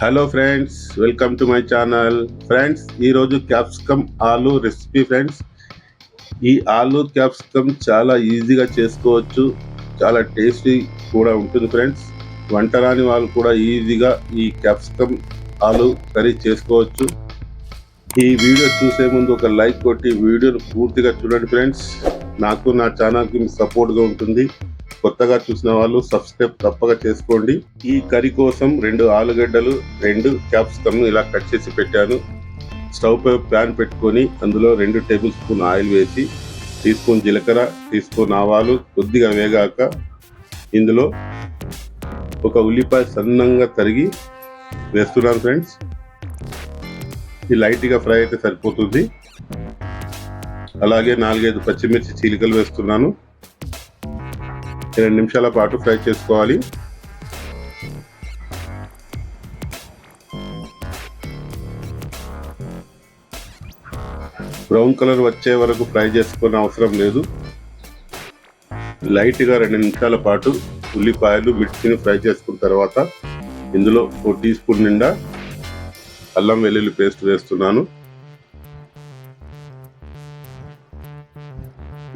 Hello friends welcome to my channel friends ఈరోజు capsicum ఆలు recipe friends ఈ ఆలు క్యాప్సికమ్ చాలా ఈజీగా చేసుకోవచ్చు. చాలా టేస్టీ కూడా ఉంటుంది ఫ్రెండ్స్ వంట రాని వాళ్ళు కూడా ఈజీగా ఈ క్యాప్సికమ్ ఆలు కర్రీ చేసుకోవచ్చు. ఈ వీడియో చూసే ముందు ఒక లైక్ కొట్టి వీడియోను పూర్తిగా చూడండి ఫ్రెండ్స్ నాకు నా ఛానల్కి సపోర్ట్గా ఉంటుంది. కొత్తగా చూసిన వాళ్ళు సబ్స్క్రైబ్ తప్పక చేసుకోండి. ఈ కర్రీ కోసం రెండు ఆలుగడ్డలు రెండు క్యాప్సికమ్ ఇలా కట్ చేసి పెట్టాను. స్టవ్ పై ప్యాన్ పెట్టుకొని అందులో రెండు టేబుల్ స్పూన్ ఆయిల్ వేసి టీ స్పూన్ జీలకర్ర టీ స్పూన్ ఆవాలు కొద్దిగా వేగాక ఇందులో ఒక ఉల్లిపాయ సన్నంగా తరిగి వేస్తున్నాను ఫ్రెండ్స్. ఇది లైట్గా ఫ్రై అయితే సరిపోతుంది. అలాగే నాలుగైదు పచ్చిమిర్చి చీలికలు వేస్తున్నాను. రెండు నిమిషాల పాటు ఫ్రై చేసుకోవాలి. బ్రౌన్ కలర్ వచ్చే వరకు ఫ్రై చేసుకునే అవసరం లేదు. లైట్గా రెండు నిమిషాల పాటు ఉల్లిపాయలు మిర్చిని ఫ్రై చేసుకున్న తర్వాత ఇందులో ఒక టీ స్పూన్ నిండా అల్లం వెల్లుల్లి పేస్ట్ వేస్తున్నాను.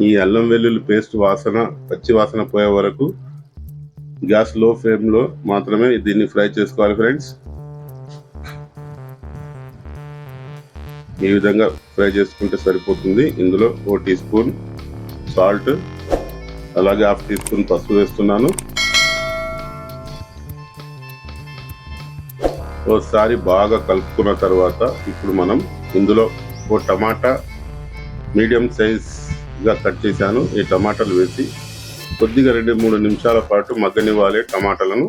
ఈ అల్లం వెల్లుల్లి పేస్ట్ వాసన పచ్చి వాసన పోయే వరకు గ్యాస్లో ఫ్లేమ్లో మాత్రమే దీన్ని ఫ్రై చేసుకోవాలి ఫ్రెండ్స్. ఈ విధంగా ఫ్రై చేసుకుంటే సరిపోతుంది. ఇందులో ఓ టీ స్పూన్ సాల్ట్ అలాగే హాఫ్ టీ స్పూన్ పసుపు వేస్తున్నాను. ఓసారి బాగా కలుపుకున్న తర్వాత ఇప్పుడు మనం ఇందులో ఓ టమాటా మీడియం సైజ్ గా కట్ చేశాను. ఈ టమాటాలు వేసి కొద్దిగా రెండు మూడు నిమిషాల పాటు మగ్గనివ్వాలి టమాటాలను.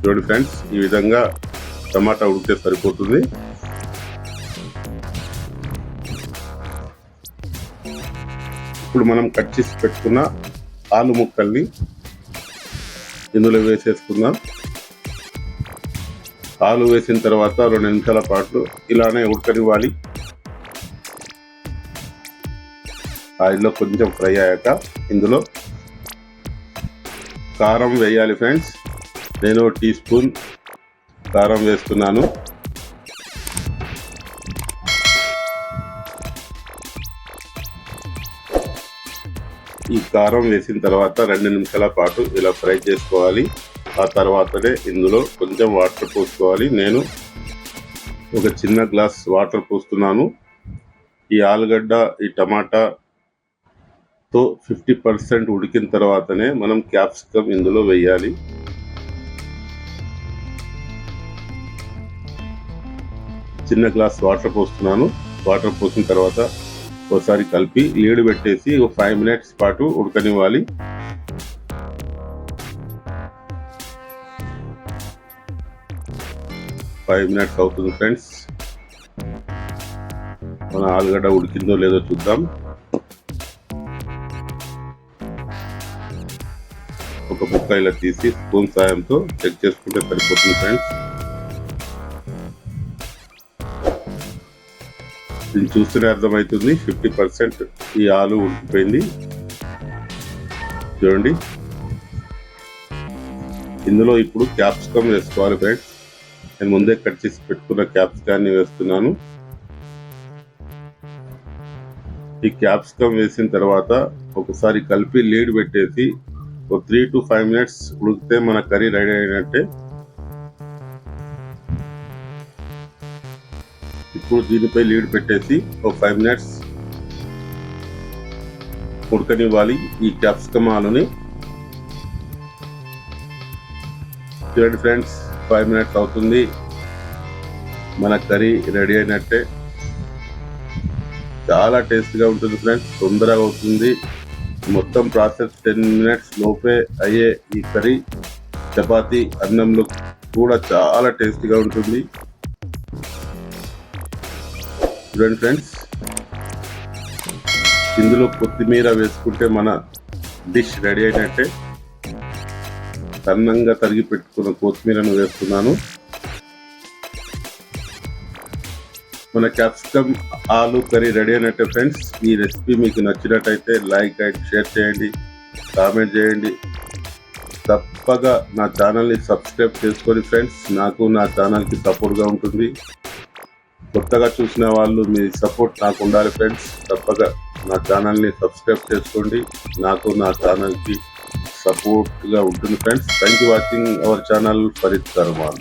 చూడండి ఫ్రెండ్స్ ఈ విధంగా టమాటా ఉడితే సరిపోతుంది. ఇప్పుడు మనం కట్ చేసి పెట్టుకున్న ఆలు ముక్కల్ని ఇందులో వేసేసుకుందాం. ఆలు వేసిన తర్వాత రెండు నిమిషాల పాటు ఇలానే ఉడకనివ్వాలి. ఆయిల్లో కొంచెం ఫ్రై అయ్యాక ఇందులో కారం వేయాలి ఫ్రెండ్స్. నేను టీ స్పూన్ కారం వేస్తున్నాను. ఈ కారం వేసిన తర్వాత రెండు నిమిషాల పాటు ఇలా ఫ్రై చేసుకోవాలి. ఆ తర్వాతనే ఇందులో కొంచెం వాటర్ పోసుకోవాలి. నేను ఒక చిన్న గ్లాస్ వాటర్ పోస్తున్నాను. ఈ ఆలుగడ్డ ఈ టమాటాతో ఫిఫ్టీ పర్సెంట్ ఉడికిన తర్వాతనే మనం క్యాప్సికమ్ ఇందులో వేయాలి. చిన్న గ్లాస్ వాటర్ పోస్తున్నాను. వాటర్ పోసిన తర్వాత ఒకసారి కలిపి లీడ్ పెట్టేసి ఒక ఫైవ్ మినిట్స్ పాటు ఉడకనివ్వాలి. ఫైవ్ మినిట్స్ అవుతుంది ఫ్రెండ్స్. మన ఆలుగడ్డ ఉడికిందో లేదో చూద్దాం. ఒక ముక్క ఇలా తీసి స్పూన్ సాయంతో చెక్ చేసుకుంటే సరిపోతుంది ఫ్రెండ్స్. దీన్ని చూస్తేనే అర్థమవుతుంది. ఫిఫ్టీ పర్సెంట్ ఈ ఆలు ఉడికిపోయింది. చూడండి. ఇందులో ఇప్పుడు క్యాప్సికమ్ వేసుకోవాలి ఫ్రెండ్స్. నేను ముందే కట్ చేసి పెట్టుకున్న క్యాప్సికాన్ని వేస్తున్నాను. ఈ క్యాప్సికమ్ వేసిన తర్వాత ఒకసారి కలిపి లీడ్ పెట్టేసి ఒక త్రీ టు ఫైవ్ మినిట్స్ ఉడికితే మన కర్రీ రెడీ అయినట్టే. ఇప్పుడు దీనిపై లీడ్ పెట్టేసి ఒక ఫైవ్ మినిట్స్ ఉడకనివ్వాలి ఈ క్యాప్సికమ్ ఆలుని. చూడండి ఫ్రెండ్స్ ఫైవ్ మినిట్స్ అవుతుంది. మన కర్రీ రెడీ అయినట్టే. చాలా టేస్ట్గా ఉంటుంది ఫ్రెండ్స్ తొందరగా అవుతుంది. మొత్తం ప్రాసెస్ టెన్ మినిట్స్ లోపే అయ్యే ఈ కర్రీ. చపాతీ అన్నంలో కూడా చాలా టేస్టీగా ఉంటుంది. చూడండి ఫ్రెండ్స్. ఇందులో కొత్తిమీర వేసుకుంటే మన డిష్ రెడీ అయినట్టే. సన్నంగా తరిగి పెట్టుకున్న కొత్తిమీరను వేస్తున్నాను. మన క్యాప్సికమ్ ఆలు కర్రీ రెడీ అయినట్టే ఫ్రెండ్స్. ఈ రెసిపీ మీకు నచ్చినట్టయితే లైక్ అండ్ షేర్ చేయండి కామెంట్ చేయండి. తప్పగా నా ఛానల్ని సబ్స్క్రైబ్ చేసుకొని ఫ్రెండ్స్ నాకు నా ఛానల్కి సపోర్ట్గా ఉంటుంది. కొత్తగా చూసిన వాళ్ళు మీ సపోర్ట్ నాకు ఉండాలి ఫ్రెండ్స్. తప్పగా నా ఛానల్ని సబ్స్క్రైబ్ చేసుకోండి నాకు నా ఛానల్కి సపోర్ట్గా ఉంటుంది. Friends thank you watching our channel Farid Sarman